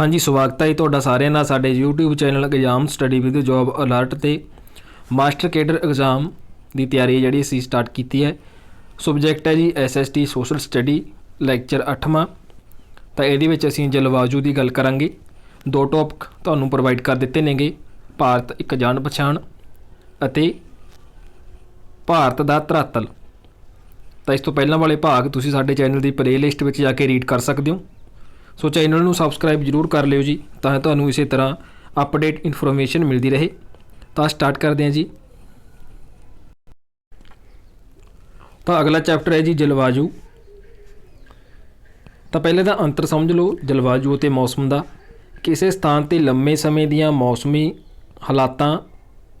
ਹਾਂਜੀ, ਸਵਾਗਤ ਹੈ ਜੀ ਤੁਹਾਡਾ ਸਾਰਿਆਂ ਦਾ ਸਾਡੇ YouTube channel exam study with job alert ਤੇ। ਮਾਸਟਰ ਕੇਡਰ ਐਗਜ਼ਾਮ ਦੀ ਤਿਆਰੀ ਜਿਹੜੀ ਅਸੀਂ ਸਟਾਰਟ ਕੀਤੀ ਹੈ। ਸਬਜੈਕਟ ਹੈ ਜੀ SST ਸੋਸ਼ਲ ਸਟੱਡੀ ਲੈਕਚਰ 8ਵਾਂ ਤਾਂ ਇਹਦੇ ਵਿੱਚ ਅਸੀਂ ਜਲਵਾਯੂ ਦੀ ਗੱਲ ਕਰਾਂਗੇ। ਦੋ ਟੌਪਿਕ ਤੁਹਾਨੂੰ ਪ੍ਰੋਵਾਈਡ ਕਰ ਦਿੱਤੇ ਨੇਗੇ, ਭਾਰਤ ਇੱਕ ਜਾਣ ਪਛਾਣ ਅਤੇ ਭਾਰਤ ਦਾ ਧਰਾਤਲ ਤਾਂ ਇਸ ਤੋਂ ਪਹਿਲਾਂ ਵਾਲੇ ਭਾਗ ਤੁਸੀਂ ਸਾਡੇ ਚੈਨਲ ਦੀ ਪਲੇਲਿਸਟ ਵਿੱਚ ਜਾ ਕੇ ਰੀਡ ਕਰ ਸਕਦੇ ਹੋ। ਸੋ ਚੈਨਲ ਨੂੰ ਸਬਸਕ੍ਰਾਈਬ ਜਰੂਰ ਕਰ ਲਿਓ ਜੀ, ਤਾਂ ਤੁਹਾਨੂੰ ਇਸੇ ਤਰ੍ਹਾਂ ਅਪਡੇਟ ਇਨਫੋਰਮੇਸ਼ਨ ਮਿਲਦੀ ਰਹੇ। ਤਾਂ ਸਟਾਰਟ ਕਰਦੇ ਹਾਂ ਜੀ। ਤਾਂ ਅਗਲਾ ਚੈਪਟਰ ਹੈ ਜੀ ਜਲਵਾਯੂ। ਤਾਂ ਪਹਿਲੇ ਦਾ ਅੰਤਰ ਸਮਝ ਲਓ, ਜਲਵਾਯੂ ਅਤੇ ਮੌਸਮ ਦਾ। ਕਿਸੇ ਸਥਾਨ ਤੇ ਲੰਮੇ ਸਮੇਂ ਦੀਆਂ ਮੌਸਮੀ ਹਾਲਾਤਾਂ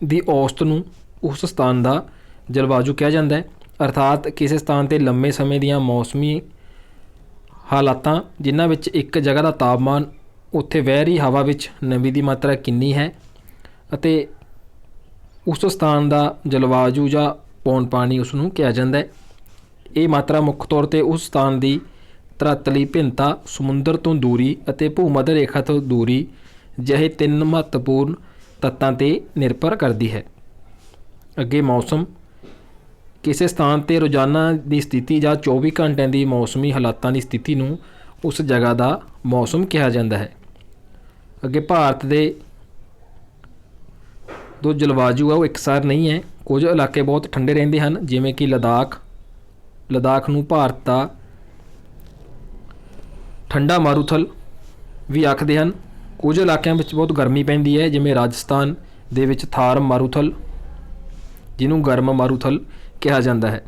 ਦੀ ਔਸਤ ਨੂੰ ਉਸ ਸਥਾਨ ਦਾ ਜਲਵਾਯੂ ਕਿਹਾ ਜਾਂਦਾ ਹੈ। ਅਰਥਾਤ ਕਿਸੇ ਸਥਾਨ ਤੇ ਲੰਮੇ ਸਮੇਂ ਦੀਆਂ ਮੌਸਮੀ ਹਾਲਾਤਾਂ ਜਿਨ੍ਹਾਂ ਵਿੱਚ ਇੱਕ ਜਗ੍ਹਾ ਦਾ ਤਾਪਮਾਨ ਉੱਥੇ ਵਹਿ ਰਹੀ ਹਵਾ ਵਿੱਚ ਨਮੀ ਦੀ ਮਾਤਰਾ ਕਿੰਨੀ ਹੈ ਅਤੇ ਉਸ ਸਥਾਨ ਦਾ ਜਲਵਾਯੂ ਜਾਂ ਪੌਣ ਪਾਣੀ ਉਸ ਨੂੰ ਕਿਹਾ ਜਾਂਦਾ ਹੈ। ਇਹ ਮਾਤਰਾ ਮੁੱਖ ਤੌਰ ਤੇ ਉਸ ਸਥਾਨ ਦੀ ਧਰਤਲੀ ਭਿੰਨਤਾ, ਸਮੁੰਦਰ ਤੋਂ ਦੂਰੀ ਅਤੇ ਭੂਮੱਧ ਰੇਖਾ ਤੋਂ ਦੂਰੀ ਜਿਹੇ ਤਿੰਨ ਮਹੱਤਵਪੂਰਨ ਤੱਤਾਂ ਤੇ ਨਿਰਭਰ ਕਰਦੀ ਹੈ। ਅੱਗੇ ਮੌਸਮ ਕਿਸੇ ਸਥਾਨ ਤੇ ਰੋਜ਼ਾਨਾ ਦੀ ਸਥਿਤੀ ਜਾਂ 24 ਘੰਟਿਆਂ ਦੀ ਮੌਸਮੀ ਹਾਲਾਤਾਂ ਦੀ ਸਥਿਤੀ ਨੂੰ ਉਸ ਜਗ੍ਹਾ ਦਾ ਮੌਸਮ ਕਿਹਾ ਜਾਂਦਾ ਹੈ। ਅੱਗੇ ਭਾਰਤ ਦੇ ਦੋ ਜਲਵਾਯੂ ਆ, ਉਹ ਇਕਸਾਰ ਨਹੀਂ ਹੈ। ਕੁਝ ਇਲਾਕੇ ਬਹੁਤ ਠੰਡੇ ਰਹਿੰਦੇ ਹਨ, ਜਿਵੇਂ ਕਿ ਲਦਾਖ। ਲਦਾਖ ਨੂੰ ਭਾਰਤ ਦਾ ਠੰਡਾ ਮਾਰੂਥਲ ਵੀ ਆਖਦੇ ਹਨ। ਕੁਝ ਇਲਾਕਿਆਂ ਵਿੱਚ ਬਹੁਤ ਗਰਮੀ ਪੈਂਦੀ ਹੈ, ਜਿਵੇਂ ਰਾਜਸਥਾਨ ਦੇ ਵਿੱਚ ਥਾਰ ਮਾਰੂਥਲ, ਜਿਹਨੂੰ ਗਰਮ ਮਾਰੂਥਲ ਕਿਹਾ ਜਾਂਦਾ ਹੈ।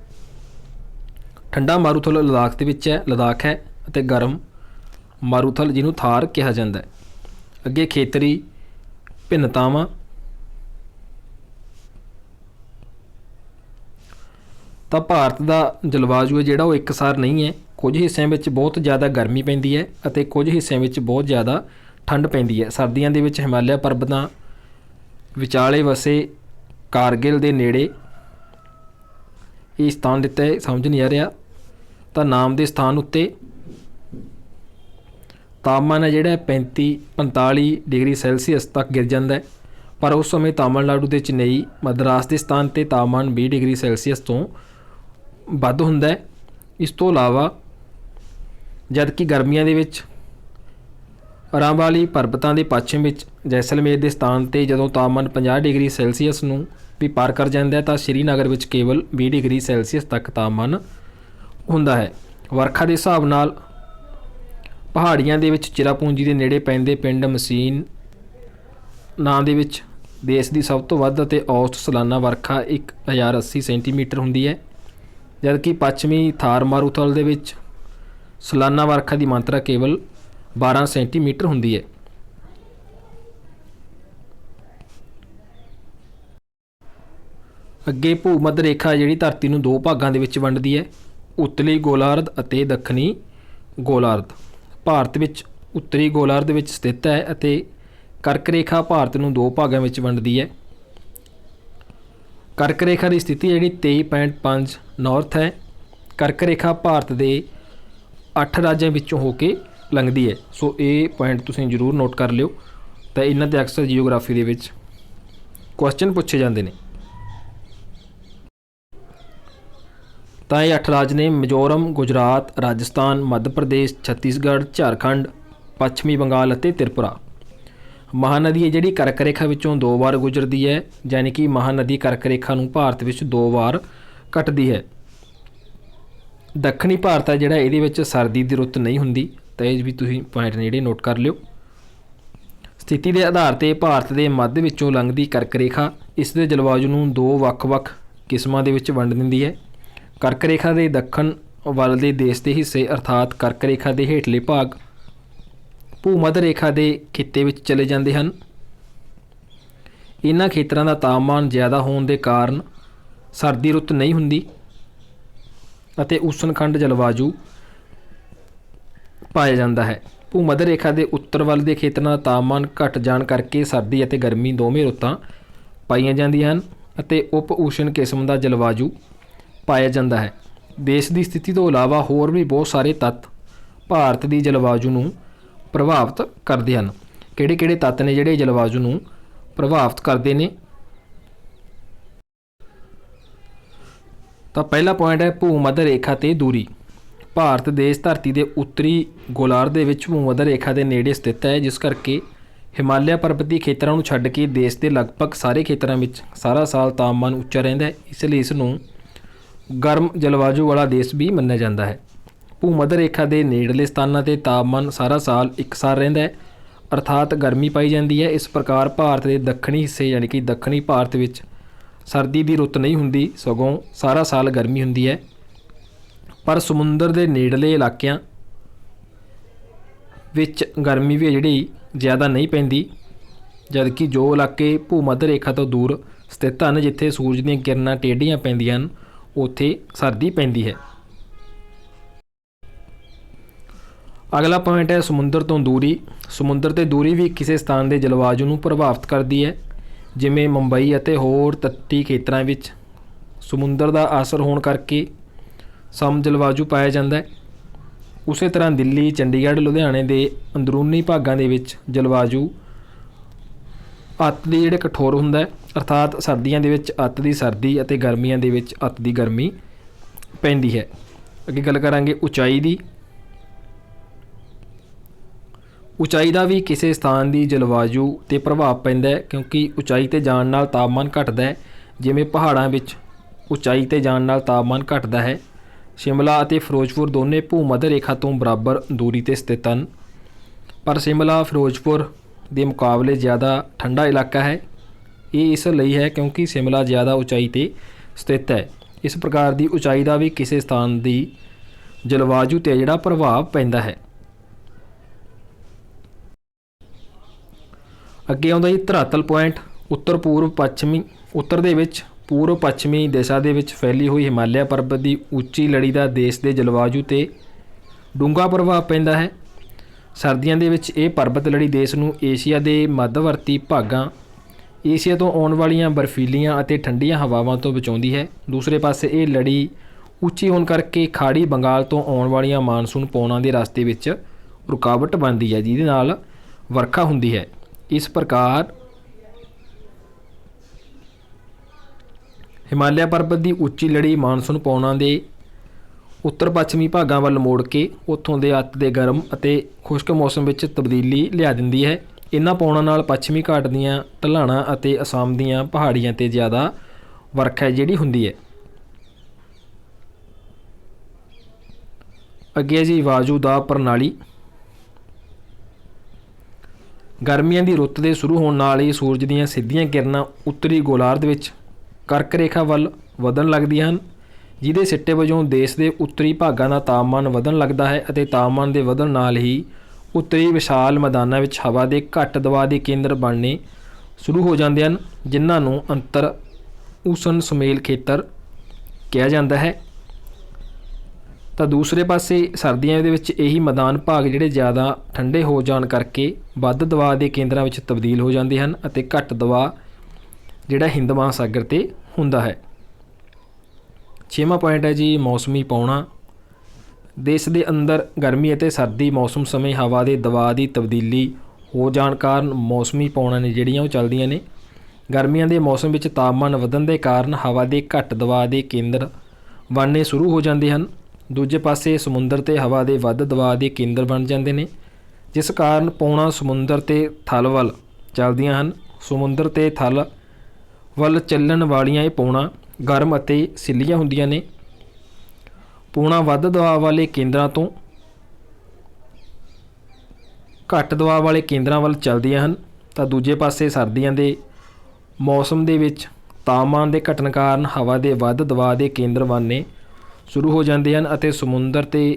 ਠੰਡਾ ਮਾਰੂਥਲ ਲਦਾਖ ਦੇ ਵਿੱਚ ਹੈ, ਲਦਾਖ ਹੈ ਅਤੇ ਗਰਮ ਮਾਰੂਥਲ ਜਿਹਨੂੰ ਥਾਰ ਕਿਹਾ ਜਾਂਦਾ ਹੈ। ਅੱਗੇ ਖੇਤਰੀ ਭਿੰਨਤਾਵਾਂ। ਤਾਂ ਭਾਰਤ ਦਾ ਜਲਵਾਯੂ ਹੈ ਜਿਹੜਾ ਉਹ ਇੱਕਸਾਰ ਨਹੀਂ ਹੈ। ਕੁਝ ਹਿੱਸਿਆਂ ਵਿੱਚ ਬਹੁਤ ਜ਼ਿਆਦਾ ਗਰਮੀ ਪੈਂਦੀ ਹੈ ਅਤੇ ਕੁਝ ਹਿੱਸਿਆਂ ਵਿੱਚ ਬਹੁਤ ਜ਼ਿਆਦਾ ਠੰਡ ਪੈਂਦੀ ਹੈ। ਸਰਦੀਆਂ ਦੇ ਵਿੱਚ ਹਿਮਾਲਿਆ ਪਰਬਤਾਂ, ਵਿਚਾਲੇ ਵਸੇ ਕਾਰਗਿਲ ਦੇ ਨੇੜੇ ਇਹ ਸਥਾਨ ਦਿੱਤਾ ਹੈ, ਸਮਝ ਨਹੀਂ ਆ ਰਿਹਾ। ਤਾਂ ਨਾਮ ਦੇ ਸਥਾਨ ਉੱਤੇ ਤਾਪਮਾਨ ਹੈ ਜਿਹੜਾ 35 45 ਡਿਗਰੀ ਸੈਲਸੀਅਸ ਤੱਕ ਗਿਰ ਜਾਂਦਾ ਹੈ। ਪਰ ਉਸ ਸਮੇਂ ਤਾਮਿਲਨਾਡੂ ਦੇ ਚੇਨਈ, ਮਦਰਾਸ ਦੇ ਸਥਾਨ ਤੇ ਤਾਪਮਾਨ 20 ਡਿਗਰੀ ਸੈਲਸੀਅਸ ਤੋਂ ਵੱਧ ਹੁੰਦਾ ਹੈ। ਇਸ ਤੋਂ ਇਲਾਵਾ ਜਦਕਿ ਗਰਮੀਆਂ ਦੇ ਵਿੱਚ ਅਰਾਂਵਾਲੀ ਪਰਬਤਾਂ ਦੇ ਪੱਛਮ ਵਿੱਚ ਜੈਸਲਮੇਰ ਦੇ ਸਥਾਨ ਤੇ ਜਦੋਂ ਤਾਪਮਾਨ 50 ਡਿਗਰੀ ਸੈਲਸੀਅਸ ਨੂੰ ਵੀ ਪਾਰ ਕਰ ਜਾਂਦਾ ਹੈ, ਤਾਂ ਸ਼੍ਰੀਨਗਰ ਵਿੱਚ ਕੇਵਲ 20 ਡਿਗਰੀ ਸੈਲਸੀਅਸ ਤੱਕ ਤਾਪਮਾਨ ਹੁੰਦਾ ਹੈ। ਵਰਖਾ ਦੇ ਹਿਸਾਬ ਨਾਲ ਪਹਾੜੀਆਂ ਦੇ ਵਿੱਚ ਚਿਰਾਪੂੰਜੀ ਦੇ ਨੇੜੇ ਪੈਂਦੇ ਪਿੰਡ ਮਸੀਨ ਨਾਂ ਦੇ ਵਿੱਚ ਦੇਸ਼ ਦੀ ਸਭ ਤੋਂ ਵੱਧ ਅਤੇ ਔਸਤ ਸਾਲਾਨਾ ਵਰਖਾ 1080 ਸੈਂਟੀਮੀਟਰ ਹੁੰਦੀ ਹੈ, ਜਦਕਿ ਪੱਛਮੀ ਥਾਰ ਮਾਰੂਥਲ ਦੇ ਵਿੱਚ ਸਾਲਾਨਾ ਵਰਖਾ ਦੀ ਮਾਤਰਾ ਕੇਵਲ 12 ਸੈਂਟੀਮੀਟਰ ਹੁੰਦੀ ਹੈ। ਅੱਗੇ ਭੂਮੱਧ ਰੇਖਾ ਜਿਹੜੀ ਧਰਤੀ ਨੂੰ ਦੋ ਭਾਗਾਂ ਦੇ ਵਿੱਚ ਵੰਡਦੀ ਹੈ, ਉੱਤਲੀ ਗੋਲਾਰਧ ਅਤੇ ਦੱਖਣੀ ਗੋਲਾਰਧ। ਭਾਰਤ ਵਿੱਚ ਉੱਤਰੀ ਗੋਲਾਰਧ ਵਿੱਚ ਸਥਿਤ ਹੈ ਅਤੇ ਕਰਕ ਰੇਖਾ ਭਾਰਤ ਨੂੰ ਦੋ ਭਾਗਾਂ ਵਿੱਚ ਵੰਡਦੀ ਹੈ। ਕਰਕ ਰੇਖਾ ਦੀ ਸਥਿਤੀ ਜਿਹੜੀ 23.5 ਨਾਰਥ ਹੈ। ਕਰਕ ਰੇਖਾ ਭਾਰਤ ਦੇ 8 ਰਾਜਾਂ ਵਿੱਚੋਂ ਹੋ ਕੇ ਲੰਘਦੀ ਹੈ। ਸੋ ਇਹ ਪੁਆਇੰਟ ਤੁਸੀਂ ਜ਼ਰੂਰ ਨੋਟ ਕਰ ਲਿਓ। ਤਾਂ ਇਹਨਾਂ ਤੇ ਅਕਸਰ ਜੀਓਗ੍ਰਾਫੀ ਦੇ ਵਿੱਚ ਕੁਐਸਚਨ ਪੁੱਛੇ ਜਾਂਦੇ ਨੇ। ਤਾਂ ਇਹ ਅੱਠ ਰਾਜ ਨੇ ਮਿਜ਼ੋਰਮ, ਗੁਜਰਾਤ, ਰਾਜਸਥਾਨ, ਮੱਧ ਪ੍ਰਦੇਸ਼, ਛੱਤੀਸਗੜ੍ਹ, ਝਾਰਖੰਡ, ਪੱਛਮੀ ਬੰਗਾਲ ਅਤੇ ਤ੍ਰਿਪੁਰਾ। ਮਹਾਨਦੀ ਹੈ ਜਿਹੜੀ ਕਰਕ ਰੇਖਾ ਵਿੱਚੋਂ ਦੋ ਵਾਰ ਗੁਜ਼ਰਦੀ ਹੈ, ਯਾਨੀ ਕਿ ਮਹਾਨਦੀ ਕਰਕ ਰੇਖਾ ਨੂੰ ਭਾਰਤ ਵਿੱਚ ਦੋ ਵਾਰ ਕੱਟਦੀ ਹੈ। ਦੱਖਣੀ ਭਾਰਤ ਹੈ ਜਿਹੜਾ ਇਹਦੇ ਵਿੱਚ ਸਰਦੀ ਦੀ ਰੁੱਤ ਨਹੀਂ ਹੁੰਦੀ, ਤਾਂ ਇਹ ਵੀ ਤੁਸੀਂ ਪੁਆਇੰਟ ਨੇ ਜਿਹੜੇ ਨੋਟ ਕਰ ਲਿਓ। ਸਥਿਤੀ ਦੇ ਆਧਾਰ ਤੇ ਭਾਰਤ ਦੇ ਮੱਧ ਵਿੱਚੋਂ ਲੰਘਦੀ ਕਰਕ ਰੇਖਾ ਇਸ ਦੇ ਜਲਵਾਯੂ ਨੂੰ ਦੋ ਵੱਖ-ਵੱਖ ਕਿਸਮਾਂ ਦੇ ਵਿੱਚ ਵੰਡ ਦਿੰਦੀ ਹੈ। ਕਰਕ ਰੇਖਾ ਦੇ ਦੱਖਣ ਵੱਲ ਦੇ ਦੇਸ਼ ਦੇ ਹਿੱਸੇ ਅਰਥਾਤ ਕਰਕ ਰੇਖਾ ਦੇ ਹੇਠਲੇ ਭਾਗ ਭੂ-ਮੱਧ ਰੇਖਾ ਦੇ ਖਿੱਤੇ ਵਿੱਚ ਚਲੇ ਜਾਂਦੇ ਹਨ। ਇਹਨਾਂ ਖੇਤਰਾਂ ਦਾ ਤਾਪਮਾਨ ਜ਼ਿਆਦਾ ਹੋਣ ਦੇ ਕਾਰਨ ਸਰਦੀ ਰੁੱਤ ਨਹੀਂ ਹੁੰਦੀ ਅਤੇ ਉਸ਼ਣਖੰਡ ਜਲਵਾਯੂ ਪਾਇਆ ਜਾਂਦਾ ਹੈ। ਭੂਮੱਧ ਰੇਖਾ ਦੇ ਉੱਤਰ ਵੱਲ ਦੇ ਖੇਤਰਾਂ ਦਾ ਤਾਪਮਾਨ ਘਟ ਜਾਣ ਕਰਕੇ ਸਰਦੀ ਅਤੇ ਗਰਮੀ ਦੋਵੇਂ ਰੁੱਤਾਂ ਪਾਈਆਂ ਜਾਂਦੀਆਂ ਹਨ ਅਤੇ ਉਪ ਉਸ਼ਣ ਕਿਸਮ ਦਾ ਜਲਵਾਯੂ ਪਾਇਆ ਜਾਂਦਾ ਹੈ। ਦੇਸ਼ ਦੀ ਸਥਿਤੀ ਤੋਂ ਇਲਾਵਾ ਹੋਰ ਵੀ ਬਹੁਤ ਸਾਰੇ ਤੱਤ ਭਾਰਤ ਦੀ ਜਲਵਾਯੂ ਨੂੰ ਪ੍ਰਭਾਵਿਤ ਕਰਦੇ ਹਨ। ਕਿਹੜੇ ਕਿਹੜੇ ਤੱਤ ਨੇ ਜਿਹੜੇ ਜਲਵਾਯੂ ਨੂੰ ਪ੍ਰਭਾਵਿਤ ਕਰਦੇ ਨੇ? ਤਾਂ ਪਹਿਲਾ ਪੁਆਇੰਟ ਹੈ ਭੂਮੱਧ ਰੇਖਾ ਤੇ ਦੂਰੀ। ਭਾਰਤ ਦੇਸ਼ ਧਰਤੀ ਦੇ ਉੱਤਰੀ ਗੋਲਾਰਧ ਦੇ ਵਿੱਚ ਭੂ-ਮੱਧ ਰੇਖਾ ਦੇ ਨੇੜੇ ਸਥਿਤ ਹੈ, ਜਿਸ ਕਰਕੇ ਹਿਮਾਲਿਆ ਪਰਬਤੀ ਖੇਤਰਾਂ ਨੂੰ ਛੱਡ ਕੇ ਦੇਸ਼ ਦੇ ਲਗਭਗ ਸਾਰੇ ਖੇਤਰਾਂ ਵਿੱਚ ਸਾਰਾ ਸਾਲ ਤਾਪਮਾਨ ਉੱਚਾ ਰਹਿੰਦਾ ਹੈ। ਇਸ ਲਈ ਇਸ ਨੂੰ ਗਰਮ ਜਲਵਾਯੂ ਵਾਲਾ ਦੇਸ਼ ਵੀ ਮੰਨਿਆ ਜਾਂਦਾ ਹੈ। ਭੂਮੱਧ ਰੇਖਾ ਦੇ ਨੇੜਲੇ ਸਥਾਨਾਂ ਤੇ ਤਾਪਮਾਨ ਸਾਰਾ ਸਾਲ ਇੱਕਸਾਰ ਰਹਿੰਦਾ ਹੈ। ਅਰਥਾਤ ਗਰਮੀ ਪਾਈ ਜਾਂਦੀ ਹੈ। ਇਸ ਪ੍ਰਕਾਰ ਭਾਰਤ ਦੇ ਦੱਖਣੀ ਹਿੱਸੇ ਯਾਨੀ ਕਿ ਦੱਖਣੀ ਭਾਰਤ ਵਿੱਚ ਸਰਦੀ ਦੀ ਰੁੱਤ ਨਹੀਂ ਹੁੰਦੀ, ਸਗੋਂ ਸਾਰਾ ਸਾਲ ਗਰਮੀ ਹੁੰਦੀ ਹੈ। ਪਰ ਸਮੁੰਦਰ ਦੇ ਨੇੜਲੇ ਇਲਾਕਿਆਂ ਵਿੱਚ ਗਰਮੀ ਵੀ ਹੈ ਜਿਹੜੀ ਜ਼ਿਆਦਾ ਨਹੀਂ ਪੈਂਦੀ, ਜਦਕਿ ਜੋ ਇਲਾਕੇ ਭੂਮੱਧ ਰੇਖਾ ਤੋਂ ਦੂਰ ਸਥਿਤ ਹਨ, ਜਿੱਥੇ ਸੂਰਜ ਦੀਆਂ ਕਿਰਨਾਂ ਟੇਢੀਆਂ ਪੈਂਦੀਆਂ ਹਨ ਉੱਥੇ ਸਰਦੀ ਪੈਂਦੀ ਹੈ। ਅਗਲਾ ਪੁਆਇੰਟ ਹੈ ਸਮੁੰਦਰ ਤੋਂ ਦੂਰੀ। ਸਮੁੰਦਰ ਤੇ ਦੂਰੀ ਵੀ ਕਿਸੇ ਸਥਾਨ ਦੇ ਜਲਵਾਯੂ ਨੂੰ ਪ੍ਰਭਾਵਿਤ ਕਰਦੀ ਹੈ, ਜਿਵੇਂ ਮੁੰਬਈ ਅਤੇ ਹੋਰ ਤੱਟੀ ਖੇਤਰਾਂ ਵਿੱਚ। ਸਮੁੰਦਰ ਦਾ ਅਸਰ ਹੋਣ ਕਰਕੇ ਸਮ ਜਲਵਾਯੂ ਪਾਇਆ ਜਾਂਦਾ ਹੈ। ਉਸੇ ਤਰ੍ਹਾਂ ਦਿੱਲੀ, ਚੰਡੀਗੜ੍ਹ, ਲੁਧਿਆਣੇ ਦੇ ਅੰਦਰੂਨੀ ਭਾਗਾਂ ਦੇ ਵਿੱਚ ਜਲਵਾਯੂ ਅੱਤ ਦੀ ਜਿਹੜੇ ਕਠੋਰ ਹੁੰਦਾ ਹੈ, ਅਰਥਾਤ ਸਰਦੀਆਂ ਦੇ ਵਿੱਚ ਅੱਤ ਦੀ ਸਰਦੀ ਅਤੇ ਗਰਮੀਆਂ ਦੇ ਵਿੱਚ ਅੱਤ ਦੀ ਗਰਮੀ ਪੈਂਦੀ ਹੈ। ਅੱਗੇ ਗੱਲ ਕਰਾਂਗੇ ਉਚਾਈ ਦੀ। ਉਚਾਈ ਦਾ ਵੀ ਕਿਸੇ ਸਥਾਨ ਦੀ ਜਲਵਾਯੂ ਤੇ ਪ੍ਰਭਾਵ ਪੈਂਦਾ ਹੈ, ਕਿਉਂਕਿ ਉਚਾਈ ਤੇ ਜਾਣ ਨਾਲ ਤਾਪਮਾਨ ਘਟਦਾ ਹੈ। ਜਿਵੇਂ ਪਹਾੜਾਂ ਵਿੱਚ ਉਚਾਈ ਤੇ ਜਾਣ ਨਾਲ ਤਾਪਮਾਨ ਘਟਦਾ ਹੈ, ਸ਼ਿਮਲਾ ਅਤੇ ਫਿਰੋਜ਼ਪੁਰ ਦੋਨੇ ਭੂ-ਮੱਧ ਰੇਖਾ ਤੋਂ ਬਰਾਬਰ ਦੂਰੀ ਤੇ ਸਥਿਤ ਹਨ। ਪਰ ਸ਼ਿਮਲਾ, ਫਿਰੋਜ਼ਪੁਰ ਦੇ ਮੁਕਾਬਲੇ ਜ਼ਿਆਦਾ ਠੰਡਾ ਇਲਾਕਾ ਹੈ। ਇਹ ਇਸ ਲਈ ਹੈ ਕਿਉਂਕਿ ਸ਼ਿਮਲਾ ਜ਼ਿਆਦਾ ਉਚਾਈ ਤੇ ਸਥਿਤ ਹੈ। ਇਸ ਪ੍ਰਕਾਰ ਦੀ ਉਚਾਈ ਦਾ ਵੀ ਕਿਸੇ ਸਥਾਨ ਦੀ ਜਲਵਾਯੂ ਤੇ ਜਿਹੜਾ ਪ੍ਰਭਾਵ ਪੈਂਦਾ ਹੈ। ਅੱਗੇ ਆਉਂਦਾ ਜੀ ਧਰਾਤਲ ਪੁਆਇੰਟ, ਉੱਤਰ ਪੂਰਬ ਪੱਛਮੀ, ਉੱਤਰ ਦੇ ਵਿੱਚ ਪੂਰਬ ਪੱਛਮੀ ਦਿਸ਼ਾ ਦੇ ਵਿੱਚ ਫੈਲੀ ਹੋਈ ਹਿਮਾਲਿਆ ਪਰਬਤ ਦੀ ਉੱਚੀ ਲੜੀ ਦਾ ਦੇਸ਼ ਦੇ ਜਲਵਾਯੂ ਤੇ ਡੂੰਘਾ ਪ੍ਰਭਾਵ ਪੈਂਦਾ ਹੈ। ਸਰਦੀਆਂ ਦੇ ਵਿੱਚ ਇਹ ਪਰਬਤ ਲੜੀ ਦੇਸ਼ ਨੂੰ ਏਸ਼ੀਆ ਦੇ ਮੱਧਵਰਤੀ ਭਾਗਾਂ, ਏਸ਼ੀਆ ਤੋਂ ਆਉਣ ਵਾਲੀਆਂ ਬਰਫੀਲੀਆਂ ਅਤੇ ਠੰਡੀਆਂ ਹਵਾਵਾਂ ਤੋਂ ਬਚਾਉਂਦੀ ਹੈ। ਦੂਸਰੇ ਪਾਸੇ ਇਹ ਲੜੀ ਉੱਚੀ ਹੋਣ ਕਰਕੇ ਖਾੜੀ ਬੰਗਾਲ ਤੋਂ ਆਉਣ ਵਾਲੀਆਂ ਮਾਨਸੂਨ ਪੌਣਾਂ ਦੇ ਰਸਤੇ ਵਿੱਚ ਰੁਕਾਵਟ ਬਣਦੀ ਹੈ, ਜਿਹਦੇ ਨਾਲ ਵਰਖਾ ਹੁੰਦੀ ਹੈ। ਇਸ ਪ੍ਰਕਾਰ ਹਿਮਾਲਿਆ ਪਰਬਤ ਦੀ ਉੱਚੀ ਲੜੀ ਮਾਨਸੂਨ ਪੌਣਾਂ ਦੇ ਉੱਤਰ ਪੱਛਮੀ ਭਾਗਾਂ ਵੱਲ ਮੋੜ ਕੇ ਉੱਥੋਂ ਦੇ ਅੱਤ ਦੇ ਗਰਮ ਅਤੇ ਖੁਸ਼ਕ ਮੌਸਮ ਵਿੱਚ ਤਬਦੀਲੀ ਲਿਆ ਦਿੰਦੀ ਹੈ। ਇਹਨਾਂ ਪੌਣਾਂ ਨਾਲ ਪੱਛਮੀ ਘਾਟ ਦੀਆਂ ਢਲਾਣਾਂ ਅਤੇ ਅਸਾਮ ਦੀਆਂ ਪਹਾੜੀਆਂ ਤੇ ਜ਼ਿਆਦਾ ਵਰਖਾ ਜਿਹੜੀ ਹੁੰਦੀ ਹੈ। ਅੱਗੇ ਜੀ ਵਾਜੂ ਦਾ ਪ੍ਰਣਾਲੀ। ਗਰਮੀਆਂ ਦੀ ਰੁੱਤ ਦੇ ਸ਼ੁਰੂ ਹੋਣ ਨਾਲ ਹੀ ਸੂਰਜ ਦੀਆਂ ਸਿੱਧੀਆਂ ਕਿਰਨਾਂ ਉੱਤਰੀ ਗੋਲਾਰਧ ਵਿੱਚ ਕਰਕ ਰੇਖਾ ਵੱਲ ਵਧਣ ਲੱਗਦੀਆਂ ਹਨ। ਜਿਹਦੇ ਸਿੱਟੇ ਵਜੋਂ ਦੇਸ਼ ਦੇ ਉੱਤਰੀ ਭਾਗਾਂ ਦਾ ਤਾਪਮਾਨ ਵਧਣ ਲੱਗਦਾ ਹੈ ਅਤੇ ਤਾਪਮਾਨ ਦੇ ਵਧਣ ਨਾਲ ਹੀ ਉੱਤਰੀ ਵਿਸ਼ਾਲ ਮੈਦਾਨਾਂ ਵਿੱਚ ਹਵਾ ਦੇ ਘੱਟ ਦਬਾਅ ਦੇ ਕੇਂਦਰ ਬਣਨੇ ਸ਼ੁਰੂ ਹੋ ਜਾਂਦੇ ਹਨ, ਜਿਨ੍ਹਾਂ ਨੂੰ ਅੰਤਰ ਉਸ਼ਨ ਸੁਮੇਲ ਖੇਤਰ ਕਿਹਾ ਜਾਂਦਾ ਹੈ। ਤਾਂ ਦੂਸਰੇ ਪਾਸੇ ਸਰਦੀਆਂ ਦੇ ਵਿੱਚ ਇਹੀ ਮੈਦਾਨ ਭਾਗ ਜਿਹੜੇ ਜ਼ਿਆਦਾ ਠੰਡੇ ਹੋ ਜਾਣ ਕਰਕੇ ਵੱਧ ਦਬਾਅ ਦੇ ਕੇਂਦਰਾਂ ਵਿੱਚ ਤਬਦੀਲ ਹੋ ਜਾਂਦੇ ਹਨ ਅਤੇ ਘੱਟ ਦਬਾਅ ਜਿਹੜਾ ਹਿੰਦ ਮਹਾਸਾਗਰ ਤੇ ਹੁੰਦਾ ਹੈ। ਛੇਵਾਂ ਪੁਆਇੰਟ ਹੈ ਜੀ ਮੌਸਮੀ ਪੌਣਾ। ਦੇਸ਼ ਦੇ ਅੰਦਰ ਗਰਮੀ ਅਤੇ ਸਰਦੀ ਮੌਸਮ ਸਮੇਂ ਹਵਾ ਦੇ ਦਬਾਅ ਦੀ ਤਬਦੀਲੀ ਹੋ ਜਾਣ ਕਾਰਨ ਮੌਸਮੀ ਪੌਣਾ ਨੇ ਜਿਹੜੀਆਂ ਉਹ ਚੱਲਦੀਆਂ ਨੇ। ਗਰਮੀਆਂ ਦੇ ਮੌਸਮ ਵਿੱਚ ਤਾਪਮਾਨ ਵਧਣ ਦੇ ਕਾਰਨ ਹਵਾ ਦੇ ਘੱਟ ਦਬਾਅ ਦੇ ਕੇਂਦਰ ਬਣਨੇ ਸ਼ੁਰੂ ਹੋ ਜਾਂਦੇ ਹਨ। ਦੂਜੇ ਪਾਸੇ ਸਮੁੰਦਰ ਤੇ ਹਵਾ ਦੇ ਵੱਧ ਦਬਾਅ ਦੇ ਕੇਂਦਰ ਬਣ ਜਾਂਦੇ ਨੇ, ਜਿਸ ਕਾਰਨ ਪੌਣਾ ਸਮੁੰਦਰ ਤੇ ਥਲ ਵੱਲ ਚੱਲਦੀਆਂ ਹਨ। ਸਮੁੰਦਰ ਤੇ ਥਲ ਵੱਲ ਚੱਲਣ ਵਾਲੀਆਂ ਇਹ ਪੌਣਾ ਗਰਮ ਅਤੇ ਸਿੱਲੀਆਂ ਹੁੰਦੀਆਂ ਨੇ। ਪੂਣਾ ਵੱਧ ਦਬਾਅ ਵਾਲੇ ਕੇਂਦਰਾਂ ਤੋਂ ਘੱਟ ਦਬਾਅ ਵਾਲੇ ਕੇਂਦਰਾਂ ਵੱਲ ਚੱਲਦੀਆਂ ਹਨ। ਤਾਂ ਦੂਜੇ ਪਾਸੇ ਸਰਦੀਆਂ ਦੇ ਮੌਸਮ ਦੇ ਵਿੱਚ ਤਾਪਮਾਨ ਦੇ ਘਟਣ ਕਾਰਨ ਹਵਾ ਦੇ ਵੱਧ ਦਬਾਅ ਦੇ ਕੇਂਦਰ ਬਣਨੇ ਸ਼ੁਰੂ ਹੋ ਜਾਂਦੇ ਹਨ ਅਤੇ ਸਮੁੰਦਰ ਤੇ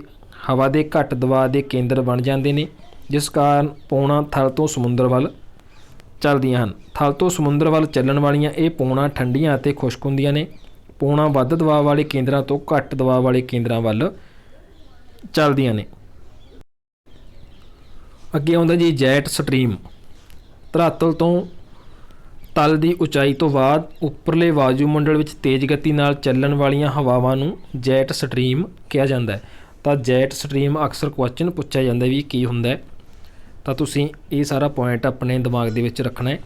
ਹਵਾ ਦੇ ਘੱਟ ਦਬਾਅ ਦੇ ਕੇਂਦਰ ਬਣ ਜਾਂਦੇ ਨੇ, ਜਿਸ ਕਾਰਨ ਪੌਣਾ ਥਲ ਤੋਂ ਸਮੁੰਦਰ ਵੱਲ ਚੱਲਦੀਆਂ ਹਨ। ਥਲ ਤੋਂ ਸਮੁੰਦਰ ਵੱਲ ਚੱਲਣ ਵਾਲੀਆਂ ਇਹ ਪੌਣਾ ਠੰਡੀਆਂ ਅਤੇ ਖੁਸ਼ਕ ਹੁੰਦੀਆਂ ਨੇ। ਪੌਣਾ ਵੱਧ ਦਬਾਅ ਵਾਲੇ ਕੇਂਦਰਾਂ ਤੋਂ ਘੱਟ ਦਬਾਅ ਵਾਲੇ ਕੇਂਦਰਾਂ ਵੱਲ ਚੱਲਦੀਆਂ ਨੇ। ਅੱਗੇ ਆਉਂਦਾ ਜੀ, ਜੈਟ ਸਟ੍ਰੀਮ। ਧਰਾਤਲ ਤੋਂ ਤਲ ਦੀ ਉਚਾਈ ਤੋਂ ਬਾਅਦ ਉੱਪਰਲੇ ਵਾਯੂਮੰਡਲ ਵਿੱਚ ਤੇਜ਼ ਗਤੀ ਨਾਲ ਚੱਲਣ ਵਾਲੀਆਂ ਹਵਾਵਾਂ ਨੂੰ ਜੈਟ ਸਟ੍ਰੀਮ ਕਿਹਾ ਜਾਂਦਾ ਹੈ। ਤਾਂ ਜੈਟ ਸਟ੍ਰੀਮ ਅਕਸਰ ਕੁਐਸਚਨ ਪੁੱਛਿਆ ਜਾਂਦਾ ਵੀ ਕੀ ਹੁੰਦਾ ਹੈ। ਤਾਂ ਤੁਸੀਂ ਇਹ ਸਾਰਾ ਪੁਆਇੰਟ ਆਪਣੇ ਦਿਮਾਗ ਦੇ ਵਿੱਚ ਰੱਖਣਾ ਹੈ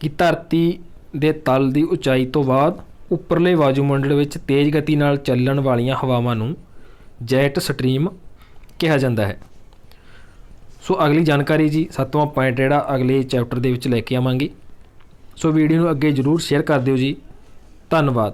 ਕਿ ਧਰਤੀ ਦੇ ਤਲ ਦੀ ਉਚਾਈ ਤੋਂ ਬਾਅਦ ਉੱਪਰਲੇ ਵਾਯੂਮੰਡਲ ਵਿੱਚ ਤੇਜ਼ ਗਤੀ ਨਾਲ ਚੱਲਣ ਵਾਲੀਆਂ ਹਵਾਵਾਂ ਨੂੰ ਜੈਟ ਸਟ੍ਰੀਮ ਕਿਹਾ ਜਾਂਦਾ ਹੈ। ਸੋ ਅਗਲੀ ਜਾਣਕਾਰੀ ਜੀ, ਸੱਤਵਾਂ ਪੁਆਇੰਟ ਜਿਹੜਾ ਅਗਲੇ ਚੈਪਟਰ ਦੇ ਵਿੱਚ ਲੈ ਕੇ ਆਵਾਂਗੇ। ਸੋ ਵੀਡੀਓ ਨੂੰ ਅੱਗੇ ਜਰੂਰ ਸ਼ੇਅਰ ਕਰ ਦਿਓ ਜੀ। ਧੰਨਵਾਦ।